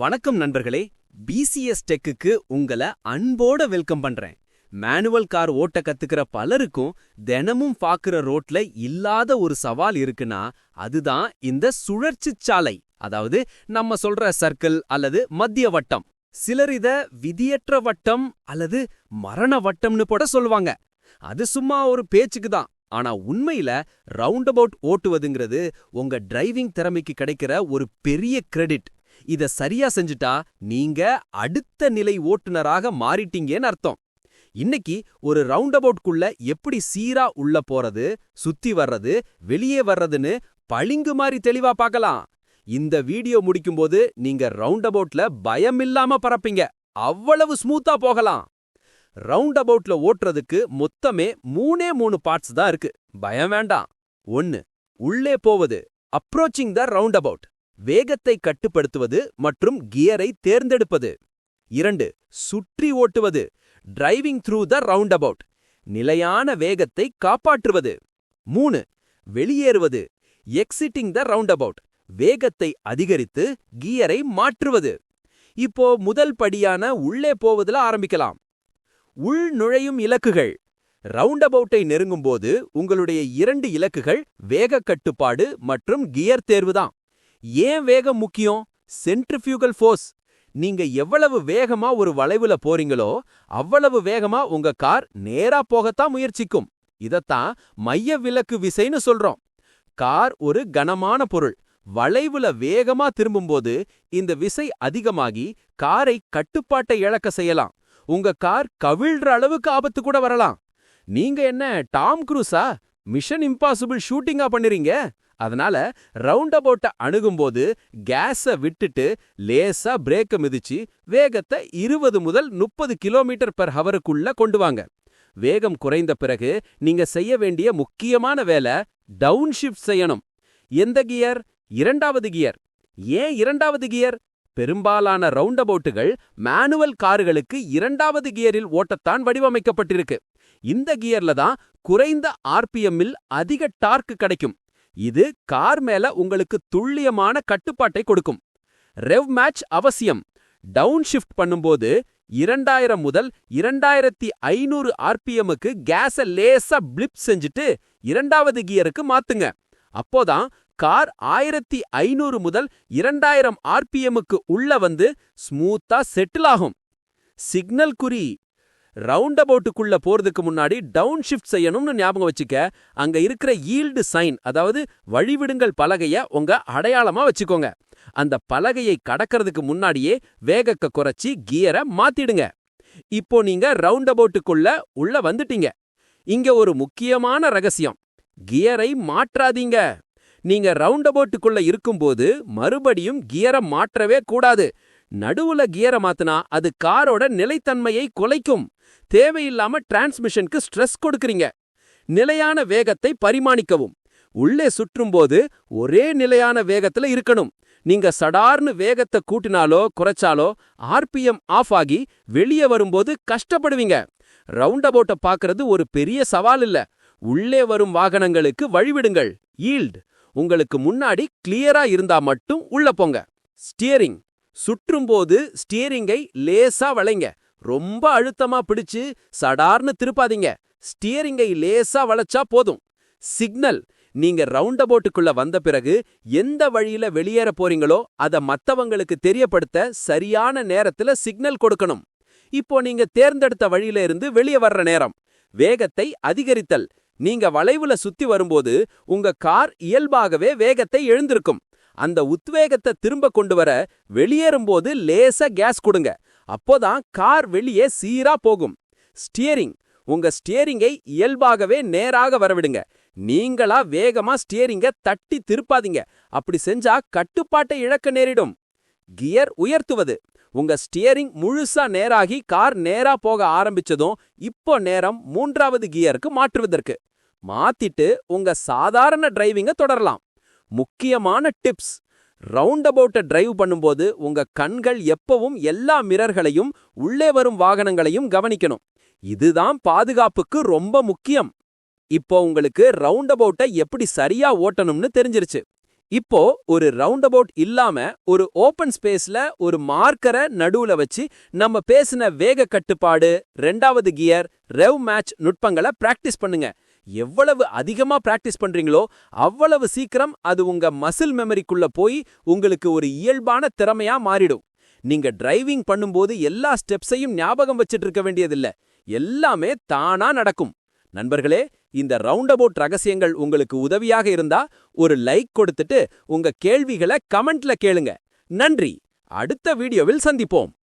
வணக்கம் நண்பர்களே பிசிஎஸ் டெக்குக்கு உங்களை அன்போட வெல்கம் பண்றேன். மேனுவல் கார் ஓட்ட கத்துக்கிற பலருக்கும் தினமும் பாக்குற ரோட்ல இல்லாத ஒரு சவால் இருக்குன்னா அதுதான் இந்த சுழற்சி சாலை. அதாவது நம்ம சொல்ற சர்க்கிள் அல்லது மத்திய வட்டம். சிலர் இத விதியற்ற வட்டம் அல்லது மரண வட்டம்னு போட சொல்லுவாங்க. அது சும்மா ஒரு பேச்சுக்கு தான். ஆனா உண்மையில ரவுண்ட் அபவுட் ஓட்டுவதுங்கிறது உங்க டிரைவிங் திறமைக்கு கிடைக்கிற ஒரு பெரிய கிரெடிட் இத சரியா செஞ்சுட்டா நீங்க அடுத்த நிலை ஓட்டுநராக மாறிட்டீங்கன்னு அர்த்தம். இன்னைக்கு ஒரு ரவுண்ட் அபவுட்குள்ள எப்படி சீரா உள்ள போறது சுத்தி வர்றது வெளியே வர்றதுன்னு பளிங்கு மாதிரி தெளிவா பார்க்கலாம் இந்த வீடியோ முடிக்கும்போது நீங்க ரவுண்ட் அபவுட்ல பயம் இல்லாம பறப்பீங்க. அவ்வளவு ஸ்மூத்தா போகலாம். ரவுண்ட் அபவுட்ல ஓட்டுறதுக்கு மொத்தமே மூணே மூணு பார்ட்ஸ் தான் இருக்கு. பயம் வேண்டாம். ஒன்னு உள்ளே போவது அப்ரோச்சிங் த ரவுண்ட் அபவுட் வேகத்தை கட்டுப்படுத்துவது மற்றும் கியரை தேர்ந்தெடுப்பது. இரண்டு சுற்றி ஓட்டுவது. Driving through the roundabout நிலையான வேகத்தை காப்பாற்றுவது. மூணு வெளியேறுவது. எக்ஸிட்டிங் த ரவுண்ட் அபவுட் வேகத்தை அதிகரித்து கியரை மாற்றுவது. இப்போ முதல் படியான உள்ளே போவதுல ஆரம்பிக்கலாம். உள் நுழையும் இலக்குகள். ரவுண்ட் அபவுட்டை நெருங்கும்போது உங்களுடைய இரண்டு இலக்குகள் வேக கட்டுப்பாடு மற்றும் கியர் தேர்வுதான் ஏன் வேகம் முக்கியம்? சென்ட்ரிஃபியூகல் ஃபோர்ஸ் நீங்க எவ்வளவு வேகமா ஒரு வளைவுல போறீங்களோ அவ்வளவு வேகமா உங்க கார் நேரா போகத்தான் முயற்சிக்கும். இதத்தான் மைய விலக்கு விசைன்னு சொல்றோம். கார் ஒரு கனமான பொருள். வளைவுல வேகமா திரும்பும்போது இந்த விசை அதிகமாகி காரை கட்டுப்பாட்டை இழக்க செய்யலாம். உங்க கார் கவிழ்ற அளவுக்கு ஆபத்து கூட வரலாம். நீங்க என்ன டாம் குரூஸா? மிஷன் இம்பாசிபிள் ஷூட்டிங்கா பண்ணுறீங்க? அதனால ரவுண்ட் அபவுட்ட அணுகும்போது கேஸ விட்டுட்டு லேசா பிரேக்க மிதிச்சு வேகத்தை இருபது முதல் முப்பது கிலோமீட்டர் பெர் ஹவருக்குள்ள கொண்டு வாங்க. வேகம் குறைந்த பிறகு நீங்க செய்ய வேண்டிய முக்கியமான வேலை டவுன்ஷிஃப்ட் செய்யணும். எந்த கியர்? இரண்டாவது கியர். ஏன் இரண்டாவது கியர்? பெரும்பாலான ரவுண்ட் அபவுட்டுகள் மேனுவல் கார்களுக்கு இரண்டாவது கியரில் ஓட்டத்தான் வடிவமைக்கப்பட்டிருக்கு. இந்த கியர்ல தான் குறைந்த ஆர்பிஎம்மில் அதிக டார்க் கிடைக்கும். இது கார் மேல உங்களுக்கு துல்லியமான கட்டுப்பாட்டை கொடுக்கும். ரெவ் மேட்ச் அவசியம். டவுன் ஷிஃப்ட் பண்ணும்போது இரண்டாயிரம் முதல் இரண்டாயிரத்தி ஐநூறு ஆர்பிஎம்முக்கு கேஸ லேசா பிளிப் செஞ்சுட்டு இரண்டாவது கியருக்கு மாத்துங்க. அப்போதான் கார் ஆயிரத்தி ஐநூறு முதல் இரண்டாயிரம் ஆர்பிஎம்முக்கு உள்ள வந்து ஸ்மூத்தா செட்டில் ஆகும். சிக்னல் குறி ரவுண்ட் அபவுட்டுக்குள்ள போறதுக்கு முன்னாடி டவுன் ஷிஃப்ட் செய்யணும்னு ஞாபகம் வச்சுக்க அங்க இருக்கிற ஈல்டு சைன் அதாவது வழிவிடுங்கள் பலகைய உங்க அடையாளமா வச்சுக்கோங்க. அந்த பலகையை கடக்கிறதுக்கு முன்னாடியே வேகக்க குறைச்சி கியரை மாத்திடுங்க. இப்போ நீங்க ரவுண்ட் அபவுட்டுக்குள்ள உள்ள வந்துட்டீங்க. இங்க ஒரு முக்கியமான ரகசியம். கியரை மாற்றாதீங்க. நீங்க ரவுண்ட் அபவுட்டுக்குள்ள இருக்கும்போது மறுபடியும் கியரை மாற்றவே கூடாது. நடுவுல கியரை மாத்தினா அது காரோட நிலைத்தன்மையை குலைக்கும். தேவையில்லாம டிரான்ஸ்மிஷனுக்கு ஸ்ட்ரெஸ் கொடுக்கறீங்க. நிலையான வேகத்தை பரிமாணிக்கவும். உள்ளே சுற்றும்போது ஒரே நிலையான வேகத்துல இருக்கணும். நீங்க சடார்னு வேகத்தை கூட்டினாலோ குறைச்சாலோ ஆர்பிஎம் ஆஃப் ஆகி வெளியே வரும்போது கஷ்டப்படுவீங்க. ரவுண்ட் அபவுட்டை பாக்குறது ஒரு பெரிய சவால் இல்ல. உள்ளே வரும் வாகனங்களுக்கு வழிவிடுங்கள். ஈல்ட். உங்களுக்கு முன்னாடி கிளியரா இருந்தா மட்டும் உள்ள போங்க. ஸ்டியரிங். சுற்றும்போது ஸ்டியரிங்கை லேசா வளைங்க. ரொம்ப அழுத்தமா பிடிச்சு சடார்னு திருப்பாதீங்க. ஸ்டியரிங்கை லேசா வளைச்சா போதும். சிக்னல் நீங்க ரவுண்ட் அபவுட்டுக்குள்ள வந்த பிறகு எந்த வழியில வெளியேற போறீங்களோ அத மத்தவங்களுக்கு தெரியப்படுத்த சரியான நேரத்துல சிக்னல் கொடுக்கணும். இப்போ நீங்க தேர்ந்தெடுத்த வழியில இருந்து வெளியே வர்ற நேரம். வேகத்தை அதிகரித்தல். நீங்க வளைவுல சுத்தி வரும்போது உங்க கார் இயல்பாகவே வேகத்தை எழுந்திருக்கும். அந்த உத்வேகத்தை திரும்ப கொண்டு வர வெளியேறும்போது லேசா கேஸ் கொடுங்க. அப்போதான் கார் வெளியே சீரா போகும். ஸ்டியரிங். உங்க ஸ்டியரிங்கை இயல்பாகவே நேராக வரவிடுங்க. நீங்களா வேகமா ஸ்டியரிங்க தட்டி திருப்பாதீங்க. அப்படி செஞ்சா கட்டுப்பாட்டை இழக்க நேரிடும். கியர் உயர்த்துவது. உங்க ஸ்டியரிங் முழுசா நேராகி கார் நேரா போக ஆரம்பிச்சதும் இப்போ நேரம் மூன்றாவது கியருக்கு மாற்றுவதற்கு. மாத்திட்டு உங்க சாதாரண டிரைவிங்க தொடரலாம். முக்கியமான டிப்ஸ். ரவுண்ட் அபவுட்ட டிரைவ் பண்ணும்போது உங்க கண்கள் எப்பவும் எல்லா மிரர்களையும் உள்ளே வரும் வாகனங்களையும் கவனிக்கணும். இதுதான் பாதுகாப்புக்கு ரொம்ப முக்கியம். இப்போ உங்களுக்கு ரவுண்ட் அபவுட்ட எப்படி சரியா ஓட்டணும்னு தெரிஞ்சிருச்சு. இப்போ ஒரு ரவுண்ட் அபவுட் இல்லாம ஒரு ஓபன் ஸ்பேஸ்ல ஒரு மார்க்கரை நடுவுல வச்சு நம்ம பேசின வேக கட்டுப்பாடு ரெண்டாவது கியர் ரெவ் மேட்ச் நுட்பங்களை பிராக்டிஸ் பண்ணுங்க. எவ்வளவு அதிகமா பிராக்டிஸ் பண்றீங்களோ அவ்வளவு சீக்கிரம் அது உங்க மசில் மெமரிக்குள்ள போய் உங்களுக்கு ஒரு இயல்பான திறமையா மாறிடும். நீங்க டிரைவிங் பண்ணும்போது எல்லா ஸ்டெப்ஸையும் ஞாபகம் வச்சிட்டு இருக்க வேண்டியதில்ல. எல்லாமே தானா நடக்கும். நண்பர்களே இந்த ரவுண்ட் அபவுட் ரகசியங்கள் உங்களுக்கு உதவியாக இருந்தா ஒரு லைக் கொடுத்துட்டு உங்க கேள்விகளை கமெண்ட்ல கேளுங்க. நன்றி. அடுத்த வீடியோவில் சந்திப்போம்.